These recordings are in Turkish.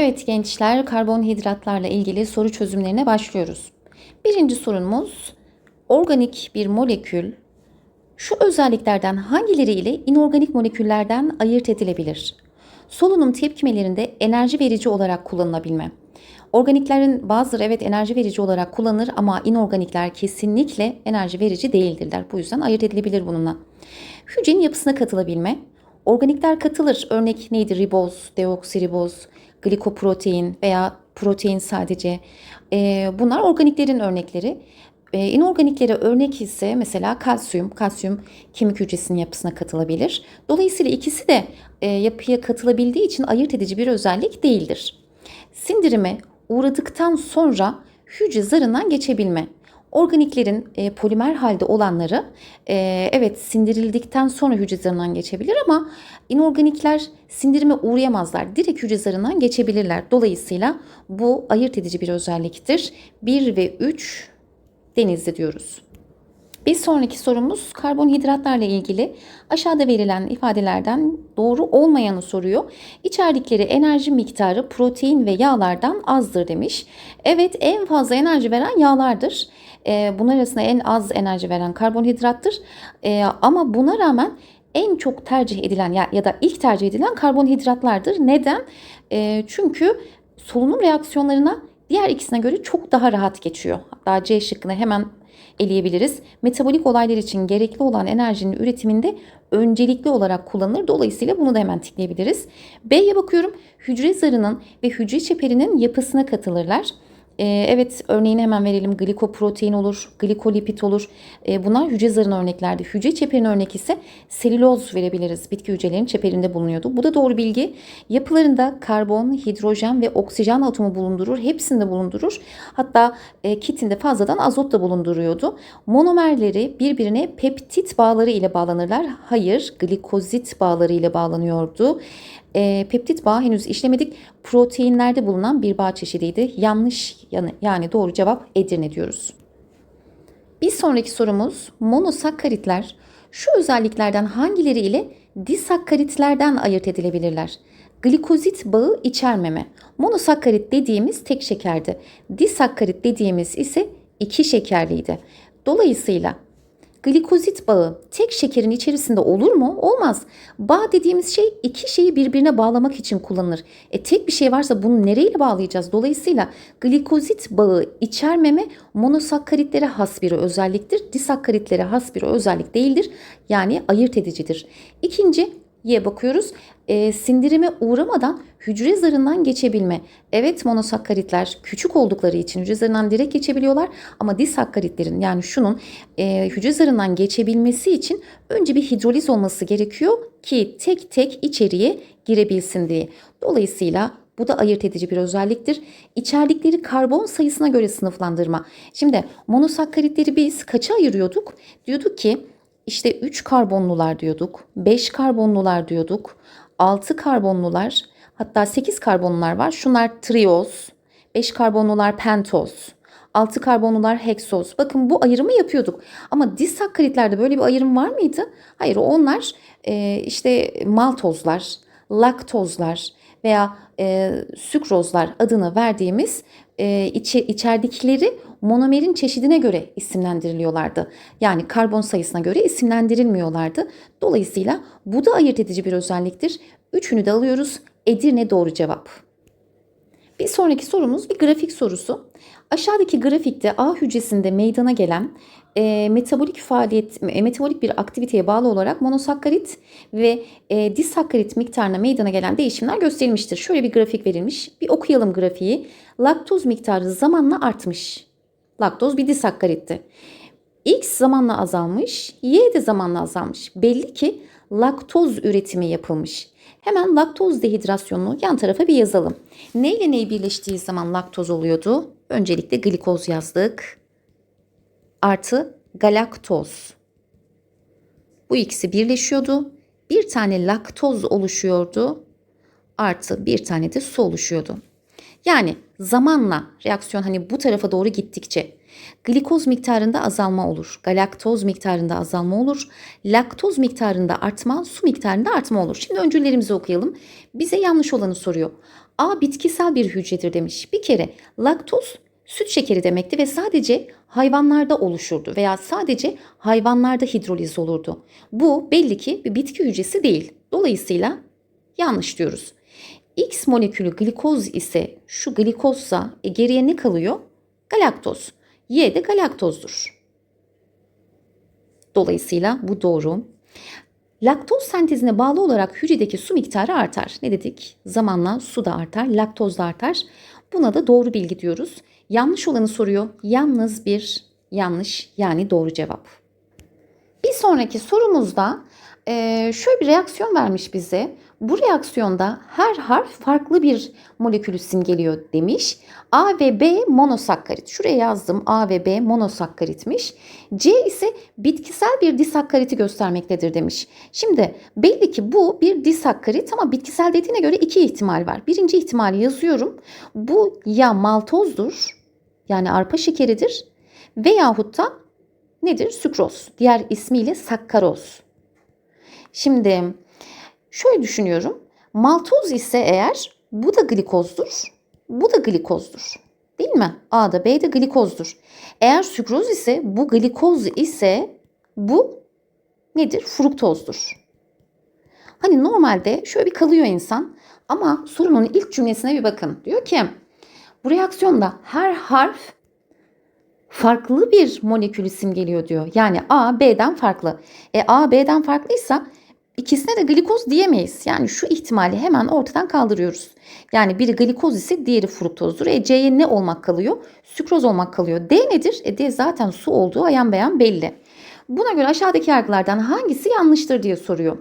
Evet gençler karbonhidratlarla ilgili soru çözümlerine başlıyoruz. Birinci sorumuz organik bir molekül şu özelliklerden hangileri ile inorganik moleküllerden ayırt edilebilir? Solunum tepkimelerinde enerji verici olarak kullanılabilme. Organiklerin bazıları evet enerji verici olarak kullanılır ama inorganikler kesinlikle enerji verici değildirler. Bu yüzden ayırt edilebilir bununla. Hücrenin yapısına katılabilme. Organikler katılır. Örnek neydi? Riboz, deoksiriboz, glikoprotein veya protein sadece. Ee, bunlar organiklerin örnekleri. Ee, inorganiklere örnek ise mesela kalsiyum. Kalsiyum kemik hücresinin yapısına katılabilir. Dolayısıyla ikisi de e, yapıya katılabildiği için ayırt edici bir özellik değildir. Sindirime uğradıktan sonra hücre zarından geçebilme. Organiklerin e, polimer halde olanları e, evet sindirildikten sonra hücre zarından geçebilir ama inorganikler sindirime uğrayamazlar. Direkt hücre zarından geçebilirler. Dolayısıyla bu ayırt edici bir özelliktir. 1 ve 3 denizli diyoruz. Bir sonraki sorumuz karbonhidratlarla ilgili aşağıda verilen ifadelerden doğru olmayanı soruyor. İçerdikleri enerji miktarı protein ve yağlardan azdır demiş. Evet en fazla enerji veren yağlardır. Ee, bunlar arasında en az enerji veren karbonhidrattır. Ee, ama buna rağmen en çok tercih edilen ya, ya da ilk tercih edilen karbonhidratlardır. Neden? Ee, çünkü solunum reaksiyonlarına diğer ikisine göre çok daha rahat geçiyor. Hatta C şıkkını hemen eleyebiliriz. Metabolik olaylar için gerekli olan enerjinin üretiminde öncelikli olarak kullanılır. Dolayısıyla bunu da hemen tıklayabiliriz. B'ye bakıyorum. Hücre zarının ve hücre çeperinin yapısına katılırlar. Ee, evet örneğini hemen verelim. Glikoprotein olur, glikolipid olur. Ee, bunlar hücre zarının örneklerdi. Hücre çeperinin örnek ise selüloz verebiliriz. Bitki hücrelerinin çeperinde bulunuyordu. Bu da doğru bilgi. Yapılarında karbon, hidrojen ve oksijen atomu bulundurur. Hepsinde bulundurur. Hatta e, kitinde fazladan azot da bulunduruyordu. Monomerleri birbirine peptit bağları ile bağlanırlar. Hayır, glikozit bağları ile bağlanıyordu. E, peptit bağı henüz işlemedik. Proteinlerde bulunan bir bağ çeşidiydi. Yanlış yani, yani doğru cevap Edirne diyoruz. Bir sonraki sorumuz monosakkaritler şu özelliklerden hangileri ile disakkaritlerden ayırt edilebilirler? Glikozit bağı içermeme. Monosakkarit dediğimiz tek şekerdi. Disakkarit dediğimiz ise iki şekerliydi. Dolayısıyla glikozit bağı tek şekerin içerisinde olur mu? Olmaz. Bağ dediğimiz şey iki şeyi birbirine bağlamak için kullanılır. E tek bir şey varsa bunu nereyle bağlayacağız? Dolayısıyla glikozit bağı içermeme monosakkaritlere has bir özelliktir. Disakkaritlere has bir özellik değildir. Yani ayırt edicidir. İkinci ye bakıyoruz. E, sindirime uğramadan hücre zarından geçebilme. Evet monosakkaritler küçük oldukları için hücre zarından direkt geçebiliyorlar ama disakkaritlerin yani şunun e, hücre zarından geçebilmesi için önce bir hidroliz olması gerekiyor ki tek tek içeriye girebilsin diye. Dolayısıyla bu da ayırt edici bir özelliktir. İçerdikleri karbon sayısına göre sınıflandırma. Şimdi monosakkaritleri biz kaça ayırıyorduk? Diyorduk ki işte 3 karbonlular diyorduk, 5 karbonlular diyorduk, 6 karbonlular, hatta 8 karbonlular var. Şunlar trioz, 5 karbonlular pentoz, 6 karbonlular heksoz. Bakın bu ayrımı yapıyorduk. Ama disakkaritlerde böyle bir ayrım var mıydı? Hayır onlar e, işte maltozlar, laktozlar veya e, sükrozlar adını verdiğimiz e, içi, içerdikleri monomerin çeşidine göre isimlendiriliyorlardı. Yani karbon sayısına göre isimlendirilmiyorlardı. Dolayısıyla bu da ayırt edici bir özelliktir. Üçünü de alıyoruz. Edirne doğru cevap. Bir sonraki sorumuz bir grafik sorusu. Aşağıdaki grafikte A hücresinde meydana gelen e, metabolik faaliyet, e, metabolik bir aktiviteye bağlı olarak monosakkarit ve e, disakkarit miktarına meydana gelen değişimler gösterilmiştir. Şöyle bir grafik verilmiş. Bir okuyalım grafiği. Laktoz miktarı zamanla artmış. Laktoz bir disakkaritti. X zamanla azalmış, Y de zamanla azalmış. Belli ki laktoz üretimi yapılmış. Hemen laktoz dehidrasyonunu yan tarafa bir yazalım. Ne ile neyi birleştiği zaman laktoz oluyordu? Öncelikle glikoz yazdık. Artı galaktoz. Bu ikisi birleşiyordu. Bir tane laktoz oluşuyordu. Artı bir tane de su oluşuyordu. Yani zamanla reaksiyon hani bu tarafa doğru gittikçe Glikoz miktarında azalma olur. Galaktoz miktarında azalma olur. Laktoz miktarında artma, su miktarında artma olur. Şimdi öncüllerimizi okuyalım. Bize yanlış olanı soruyor. A bitkisel bir hücredir demiş. Bir kere laktoz süt şekeri demekti ve sadece hayvanlarda oluşurdu veya sadece hayvanlarda hidroliz olurdu. Bu belli ki bir bitki hücresi değil. Dolayısıyla yanlış diyoruz. X molekülü glikoz ise şu glikozsa e, geriye ne kalıyor? Galaktoz. Y de galaktozdur. Dolayısıyla bu doğru. Laktoz sentezine bağlı olarak hücredeki su miktarı artar. Ne dedik? Zamanla su da artar, laktoz da artar. Buna da doğru bilgi diyoruz. Yanlış olanı soruyor. Yalnız bir yanlış yani doğru cevap. Bir sonraki sorumuzda şöyle bir reaksiyon vermiş bize. Bu reaksiyonda her harf farklı bir molekülü simgeliyor demiş. A ve B monosakkarit. Şuraya yazdım A ve B monosakkaritmiş. C ise bitkisel bir disakkariti göstermektedir demiş. Şimdi belli ki bu bir disakkarit ama bitkisel dediğine göre iki ihtimal var. Birinci ihtimali yazıyorum. Bu ya maltozdur yani arpa şekeridir veyahut da nedir? Sükroz. Diğer ismiyle sakkaroz. Şimdi şöyle düşünüyorum. Maltoz ise eğer bu da glikozdur. Bu da glikozdur. Değil mi? A da B de glikozdur. Eğer sükroz ise bu glikoz ise bu nedir? Fruktozdur. Hani normalde şöyle bir kalıyor insan ama sorunun ilk cümlesine bir bakın. Diyor ki bu reaksiyonda her harf farklı bir molekülü simgeliyor diyor. Yani A B'den farklı. E A B'den farklıysa ikisine de glikoz diyemeyiz. Yani şu ihtimali hemen ortadan kaldırıyoruz. Yani biri glikoz ise diğeri fruktozdur. E C'ye ne olmak kalıyor? Sükroz olmak kalıyor. D nedir? E D zaten su olduğu ayan beyan belli. Buna göre aşağıdaki yargılardan hangisi yanlıştır diye soruyor.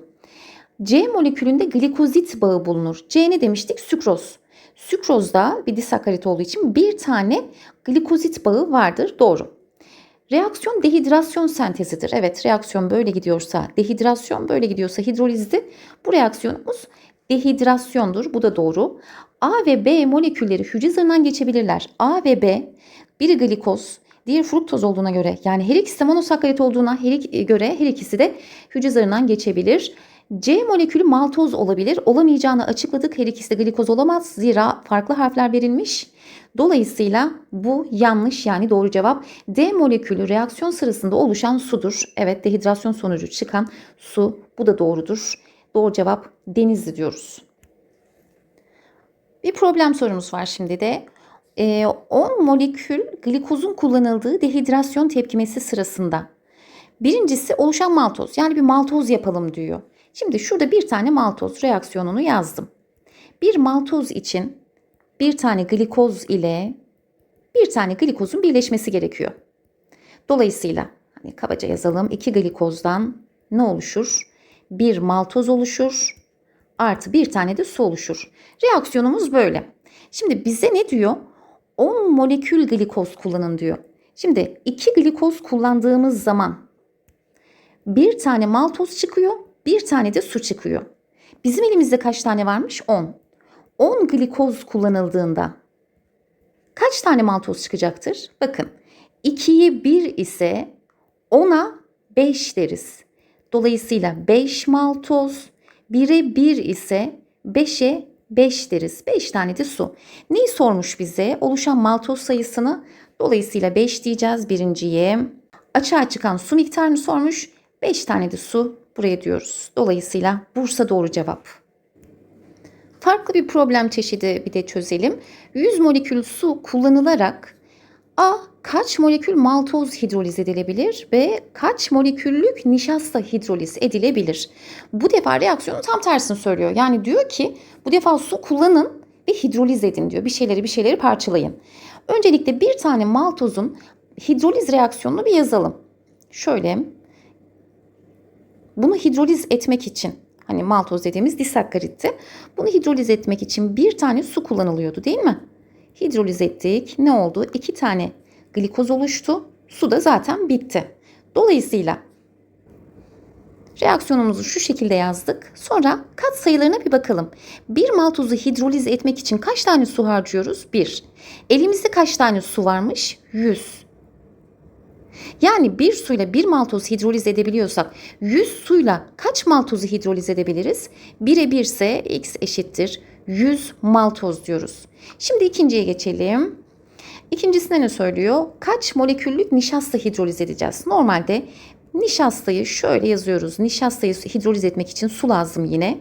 C molekülünde glikozit bağı bulunur. C ne demiştik? Sükroz. Sükrozda bir disakkarit olduğu için bir tane glikozit bağı vardır. Doğru. Reaksiyon dehidrasyon sentezidir. Evet reaksiyon böyle gidiyorsa dehidrasyon böyle gidiyorsa hidrolizdi. Bu reaksiyonumuz dehidrasyondur. Bu da doğru. A ve B molekülleri hücre zarından geçebilirler. A ve B biri glikoz, diğer fruktoz olduğuna göre yani her ikisi de monosakkarit olduğuna ik- göre her ikisi de hücre zarından geçebilir. C molekülü maltoz olabilir. Olamayacağını açıkladık. Her ikisi de glikoz olamaz. Zira farklı harfler verilmiş. Dolayısıyla bu yanlış yani doğru cevap. D molekülü reaksiyon sırasında oluşan sudur. Evet dehidrasyon sonucu çıkan su. Bu da doğrudur. Doğru cevap denizli diyoruz. Bir problem sorumuz var şimdi de. Ee, 10 molekül glikozun kullanıldığı dehidrasyon tepkimesi sırasında. Birincisi oluşan maltoz. Yani bir maltoz yapalım diyor. Şimdi şurada bir tane maltoz reaksiyonunu yazdım. Bir maltoz için bir tane glikoz ile bir tane glikozun birleşmesi gerekiyor. Dolayısıyla hani kabaca yazalım. iki glikozdan ne oluşur? Bir maltoz oluşur. Artı bir tane de su oluşur. Reaksiyonumuz böyle. Şimdi bize ne diyor? 10 molekül glikoz kullanın diyor. Şimdi 2 glikoz kullandığımız zaman bir tane maltoz çıkıyor, bir tane de su çıkıyor. Bizim elimizde kaç tane varmış? 10. 10 glikoz kullanıldığında kaç tane maltoz çıkacaktır? Bakın 2'ye 1 ise 10'a 5 deriz. Dolayısıyla 5 maltoz, 1'e 1 ise 5'e 5 deriz. 5 tane de su. Neyi sormuş bize? Oluşan maltoz sayısını. Dolayısıyla 5 diyeceğiz birinciye. Açığa çıkan su miktarını sormuş. 5 tane de su buraya diyoruz. Dolayısıyla Bursa doğru cevap. Farklı bir problem çeşidi bir de çözelim. 100 molekül su kullanılarak A kaç molekül maltoz hidroliz edilebilir ve kaç moleküllük nişasta hidroliz edilebilir? Bu defa reaksiyonun tam tersini söylüyor. Yani diyor ki bu defa su kullanın ve hidroliz edin diyor. Bir şeyleri bir şeyleri parçalayın. Öncelikle bir tane maltozun hidroliz reaksiyonunu bir yazalım. Şöyle bunu hidroliz etmek için hani maltoz dediğimiz disakkaritti. Bunu hidroliz etmek için bir tane su kullanılıyordu değil mi? Hidroliz ettik. Ne oldu? İki tane glikoz oluştu. Su da zaten bitti. Dolayısıyla reaksiyonumuzu şu şekilde yazdık. Sonra kat sayılarına bir bakalım. Bir maltozu hidroliz etmek için kaç tane su harcıyoruz? 1. Elimizde kaç tane su varmış? 100. Yani bir suyla bir maltoz hidroliz edebiliyorsak 100 suyla kaç maltozu hidroliz edebiliriz? 1'e 1 ise x eşittir 100 maltoz diyoruz. Şimdi ikinciye geçelim. İkincisinde ne söylüyor? Kaç moleküllük nişasta hidroliz edeceğiz? Normalde nişastayı şöyle yazıyoruz. Nişastayı hidroliz etmek için su lazım yine.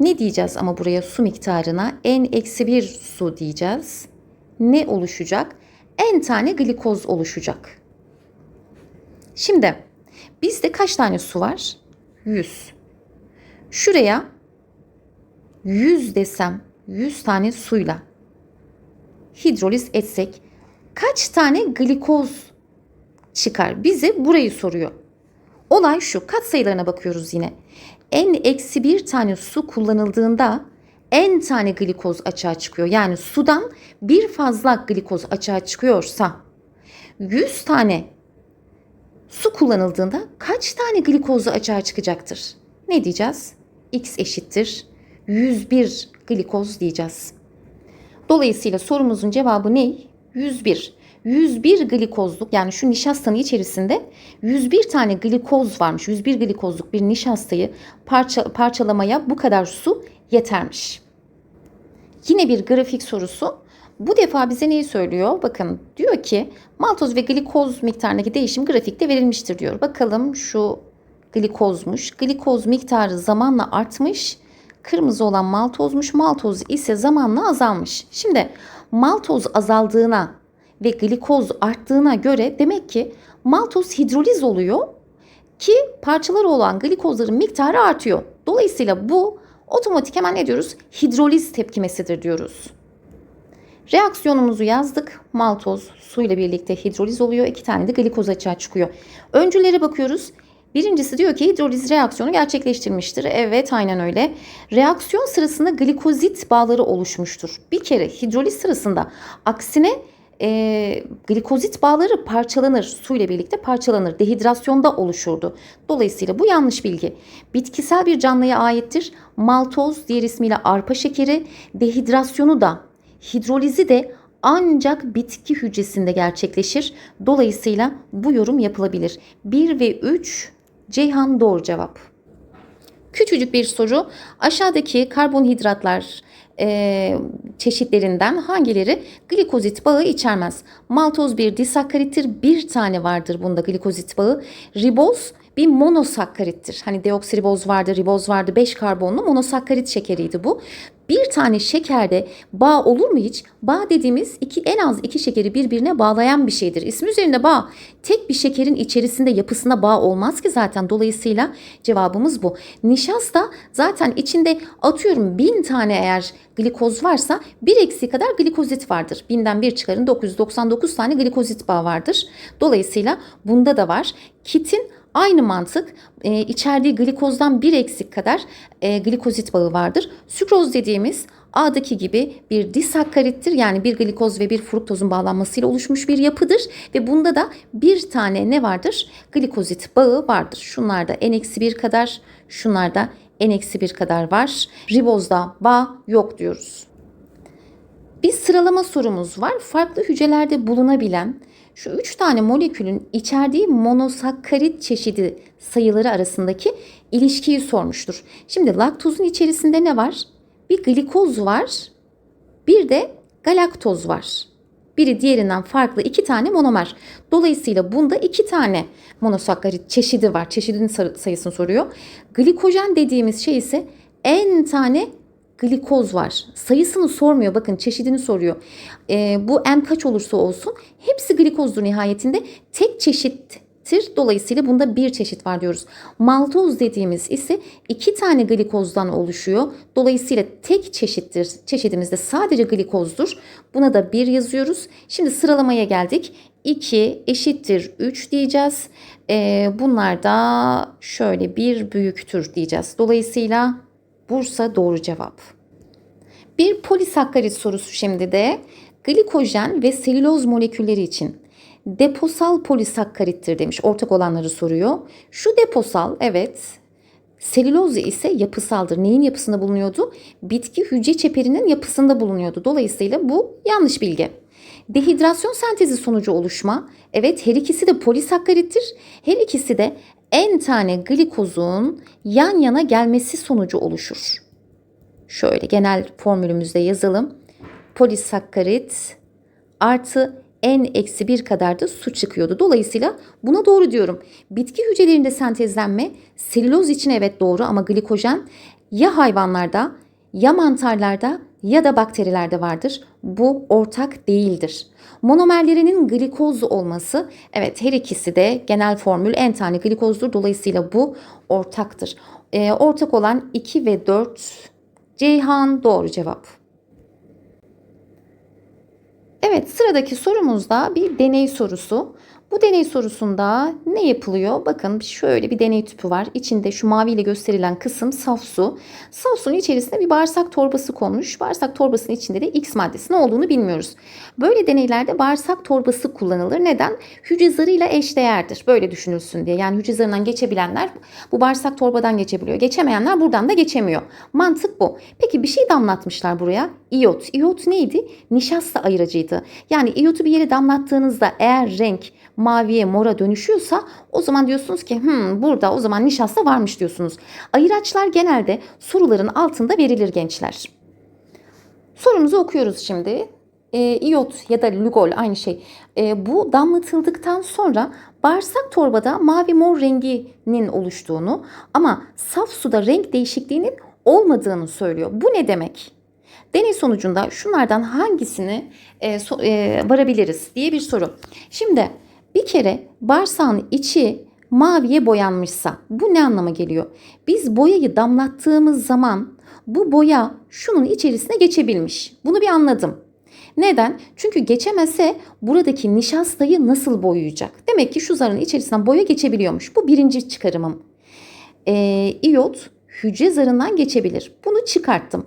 Ne diyeceğiz ama buraya su miktarına? N eksi 1 su diyeceğiz. Ne oluşacak? N tane glikoz oluşacak. Şimdi bizde kaç tane su var? 100. Şuraya 100 desem 100 tane suyla hidroliz etsek kaç tane glikoz çıkar? Bize burayı soruyor. Olay şu kat sayılarına bakıyoruz yine. N eksi bir tane su kullanıldığında n tane glikoz açığa çıkıyor. Yani sudan bir fazla glikoz açığa çıkıyorsa 100 tane su kullanıldığında kaç tane glikozu açığa çıkacaktır? Ne diyeceğiz? X eşittir 101 glikoz diyeceğiz. Dolayısıyla sorumuzun cevabı ne? 101. 101 glikozluk yani şu nişastanın içerisinde 101 tane glikoz varmış. 101 glikozluk bir nişastayı parça, parçalamaya bu kadar su yetermiş. Yine bir grafik sorusu. Bu defa bize neyi söylüyor? Bakın diyor ki maltoz ve glikoz miktarındaki değişim grafikte verilmiştir diyor. Bakalım şu glikozmuş. Glikoz miktarı zamanla artmış. Kırmızı olan maltozmuş. Maltoz ise zamanla azalmış. Şimdi maltoz azaldığına ve glikoz arttığına göre demek ki maltoz hidroliz oluyor ki parçaları olan glikozların miktarı artıyor. Dolayısıyla bu otomatik hemen ne diyoruz? Hidroliz tepkimesidir diyoruz. Reaksiyonumuzu yazdık. Maltoz suyla birlikte hidroliz oluyor. İki tane de glikoz açığa çıkıyor. Öncülere bakıyoruz. Birincisi diyor ki hidroliz reaksiyonu gerçekleştirmiştir. Evet aynen öyle. Reaksiyon sırasında glikozit bağları oluşmuştur. Bir kere hidroliz sırasında aksine e, glikozit bağları parçalanır. Su ile birlikte parçalanır. Dehidrasyonda oluşurdu. Dolayısıyla bu yanlış bilgi. Bitkisel bir canlıya aittir. Maltoz diğer ismiyle arpa şekeri dehidrasyonu da hidrolizi de ancak bitki hücresinde gerçekleşir. Dolayısıyla bu yorum yapılabilir. 1 ve 3 Ceyhan doğru cevap. Küçücük bir soru. Aşağıdaki karbonhidratlar e, çeşitlerinden hangileri glikozit bağı içermez? Maltoz bir disakkarittir. Bir tane vardır bunda glikozit bağı. Riboz bir monosakkarittir. Hani deoksiriboz vardı, riboz vardı, 5 karbonlu monosakkarit şekeriydi bu. Bir tane şekerde bağ olur mu hiç? Bağ dediğimiz iki, en az iki şekeri birbirine bağlayan bir şeydir. İsmi üzerinde bağ. Tek bir şekerin içerisinde yapısında bağ olmaz ki zaten. Dolayısıyla cevabımız bu. Nişasta zaten içinde atıyorum bin tane eğer glikoz varsa bir eksi kadar glikozit vardır. Binden bir çıkarın 999 tane glikozit bağı vardır. Dolayısıyla bunda da var. Kitin Aynı mantık e, içerdiği glikozdan bir eksik kadar e, glikozit bağı vardır. Sükroz dediğimiz A'daki gibi bir disakkarittir yani bir glikoz ve bir fruktozun bağlanmasıyla oluşmuş bir yapıdır ve bunda da bir tane ne vardır? Glikozit bağı vardır. Şunlarda n-1 kadar, şunlarda n-1 kadar var. Ribozda bağ yok diyoruz. Bir sıralama sorumuz var. Farklı hücrelerde bulunabilen şu üç tane molekülün içerdiği monosakkarit çeşidi sayıları arasındaki ilişkiyi sormuştur. Şimdi laktozun içerisinde ne var? Bir glikoz var, bir de galaktoz var. Biri diğerinden farklı iki tane monomer. Dolayısıyla bunda iki tane monosakkarit çeşidi var. Çeşidinin sayısını soruyor. Glikojen dediğimiz şey ise en tane glikoz var. Sayısını sormuyor bakın çeşidini soruyor. E, bu n kaç olursa olsun hepsi glikozdur nihayetinde. Tek çeşittir. Dolayısıyla bunda bir çeşit var diyoruz. Maltoz dediğimiz ise iki tane glikozdan oluşuyor. Dolayısıyla tek çeşittir. Çeşidimizde sadece glikozdur. Buna da bir yazıyoruz. Şimdi sıralamaya geldik. 2 eşittir 3 diyeceğiz. Ee, bunlar da şöyle bir büyüktür diyeceğiz. Dolayısıyla Bursa doğru cevap. Bir polisakkarit sorusu şimdi de glikojen ve selüloz molekülleri için deposal polisakkarittir demiş. Ortak olanları soruyor. Şu deposal evet Selüloz ise yapısaldır. Neyin yapısında bulunuyordu? Bitki hücre çeperinin yapısında bulunuyordu. Dolayısıyla bu yanlış bilgi. Dehidrasyon sentezi sonucu oluşma. Evet her ikisi de polisakkarittir. Her ikisi de en tane glikozun yan yana gelmesi sonucu oluşur. Şöyle genel formülümüzde yazalım. Polisakkarit artı n eksi 1 kadar da su çıkıyordu. Dolayısıyla buna doğru diyorum. Bitki hücrelerinde sentezlenme selüloz için evet doğru ama glikojen ya hayvanlarda ya mantarlarda ya da bakterilerde vardır. Bu ortak değildir. Monomerlerinin glikoz olması evet her ikisi de genel formül en tane glikozdur. Dolayısıyla bu ortaktır. Ee, ortak olan 2 ve 4 Ceyhan doğru cevap. Evet sıradaki sorumuzda bir deney sorusu. Bu deney sorusunda ne yapılıyor? Bakın şöyle bir deney tüpü var. İçinde şu maviyle gösterilen kısım saf su. Saf suyun içerisine bir bağırsak torbası konmuş. Bağırsak torbasının içinde de X maddesi ne olduğunu bilmiyoruz. Böyle deneylerde bağırsak torbası kullanılır. Neden? Hücre zarıyla eşdeğerdir. Böyle düşünülsün diye. Yani hücre zarından geçebilenler bu bağırsak torbadan geçebiliyor. Geçemeyenler buradan da geçemiyor. Mantık bu. Peki bir şey damlatmışlar buraya. İyot. İyot neydi? Nişasta ayırıcıydı. Yani iyotu bir yere damlattığınızda eğer renk maviye mora dönüşüyorsa o zaman diyorsunuz ki hmm, burada o zaman nişasta varmış diyorsunuz. Ayıraçlar genelde soruların altında verilir gençler. Sorumuzu okuyoruz şimdi. E, iyot ya da lugol aynı şey. E, bu damlatıldıktan sonra bağırsak torbada mavi mor renginin oluştuğunu ama saf suda renk değişikliğinin olmadığını söylüyor. Bu ne demek? Deney sonucunda şunlardan hangisini e, so, e, varabiliriz diye bir soru. Şimdi bir kere bağırsağın içi maviye boyanmışsa bu ne anlama geliyor? Biz boyayı damlattığımız zaman bu boya şunun içerisine geçebilmiş. Bunu bir anladım. Neden? Çünkü geçemese buradaki nişastayı nasıl boyayacak? Demek ki şu zarın içerisinden boya geçebiliyormuş. Bu birinci çıkarımım. Ee, iyot hücre zarından geçebilir. Bunu çıkarttım.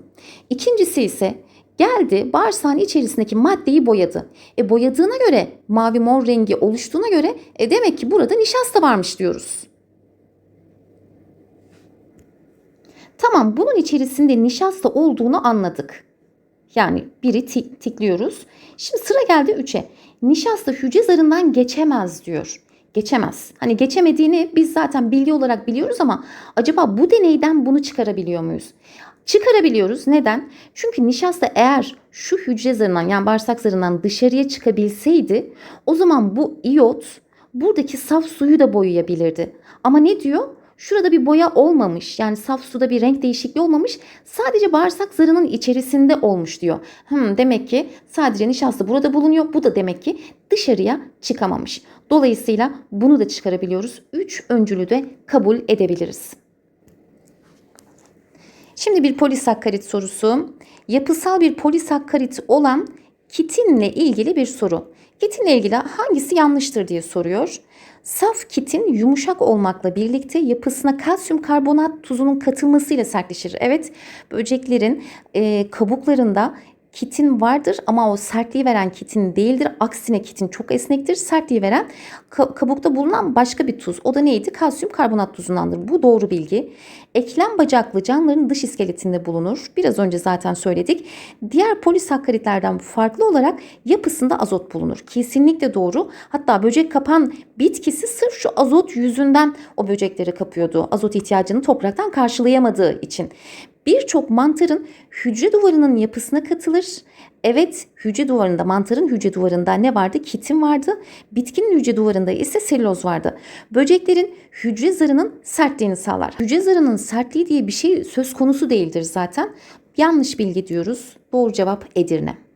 İkincisi ise geldi bağırsağın içerisindeki maddeyi boyadı. E boyadığına göre mavi mor rengi oluştuğuna göre e demek ki burada nişasta varmış diyoruz. Tamam bunun içerisinde nişasta olduğunu anladık. Yani biri tik, tikliyoruz. Şimdi sıra geldi 3'e. Nişasta hücre zarından geçemez diyor. Geçemez. Hani geçemediğini biz zaten bilgi olarak biliyoruz ama acaba bu deneyden bunu çıkarabiliyor muyuz? Çıkarabiliyoruz. Neden? Çünkü nişasta eğer şu hücre zarından yani bağırsak zarından dışarıya çıkabilseydi o zaman bu iyot buradaki saf suyu da boyayabilirdi. Ama ne diyor? Şurada bir boya olmamış. Yani saf suda bir renk değişikliği olmamış. Sadece bağırsak zarının içerisinde olmuş diyor. Hmm, demek ki sadece nişasta burada bulunuyor. Bu da demek ki dışarıya çıkamamış. Dolayısıyla bunu da çıkarabiliyoruz. 3 öncülü de kabul edebiliriz. Şimdi bir polisakkarit sorusu. Yapısal bir polisakkarit olan kitinle ilgili bir soru. Kitinle ilgili hangisi yanlıştır diye soruyor. Saf kitin yumuşak olmakla birlikte yapısına kalsiyum karbonat tuzunun katılmasıyla sertleşir. Evet böceklerin e, kabuklarında kitin vardır ama o sertliği veren kitin değildir. Aksine kitin çok esnektir. Sertliği veren kabukta bulunan başka bir tuz. O da neydi? Kalsiyum karbonat tuzundandır. Bu doğru bilgi. Eklem bacaklı canlıların dış iskeletinde bulunur. Biraz önce zaten söyledik. Diğer polisakkaritlerden farklı olarak yapısında azot bulunur. Kesinlikle doğru. Hatta böcek kapan bitkisi sırf şu azot yüzünden o böcekleri kapıyordu. Azot ihtiyacını topraktan karşılayamadığı için. Birçok mantarın hücre duvarının yapısına katılır. Evet hücre duvarında mantarın hücre duvarında ne vardı? Kitin vardı. Bitkinin hücre duvarında ise selüloz vardı. Böceklerin hücre zarının sertliğini sağlar. Hücre zarının sertliği diye bir şey söz konusu değildir zaten. Yanlış bilgi diyoruz. Doğru cevap Edirne.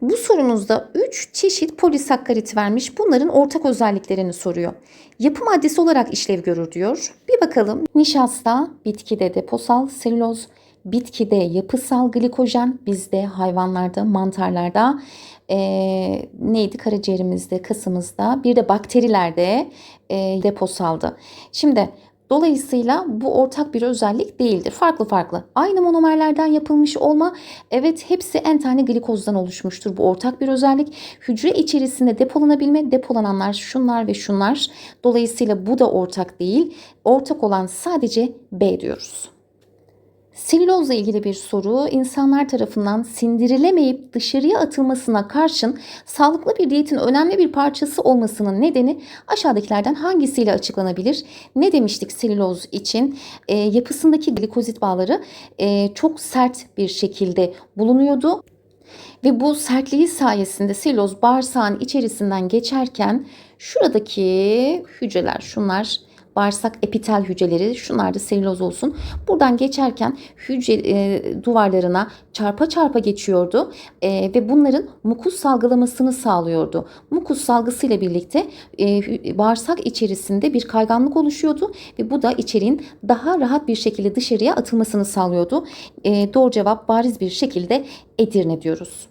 Bu sorumuzda 3 çeşit polisakkarit vermiş. Bunların ortak özelliklerini soruyor. Yapı maddesi olarak işlev görür diyor. Bir bakalım. Nişasta bitkide deposal selüloz, bitkide yapısal glikojen, bizde hayvanlarda, mantarlarda e, neydi karaciğerimizde, kasımızda, bir de bakterilerde e, deposaldı. Şimdi Dolayısıyla bu ortak bir özellik değildir. Farklı farklı. Aynı monomerlerden yapılmış olma evet hepsi en tane glikozdan oluşmuştur. Bu ortak bir özellik. Hücre içerisinde depolanabilme, depolananlar şunlar ve şunlar. Dolayısıyla bu da ortak değil. Ortak olan sadece B diyoruz. Selülozla ilgili bir soru. İnsanlar tarafından sindirilemeyip dışarıya atılmasına karşın sağlıklı bir diyetin önemli bir parçası olmasının nedeni aşağıdakilerden hangisiyle açıklanabilir? Ne demiştik selüloz için? E, yapısındaki glikozit bağları e, çok sert bir şekilde bulunuyordu. Ve bu sertliği sayesinde selüloz bağırsağın içerisinden geçerken şuradaki hücreler şunlar bağırsak epitel hücreleri şunlar da selüloz olsun. Buradan geçerken hücre e, duvarlarına çarpa çarpa geçiyordu e, ve bunların mukus salgılamasını sağlıyordu. Mukus salgısıyla birlikte e, bağırsak içerisinde bir kayganlık oluşuyordu ve bu da içeriğin daha rahat bir şekilde dışarıya atılmasını sağlıyordu. E, doğru cevap bariz bir şekilde Edirne diyoruz.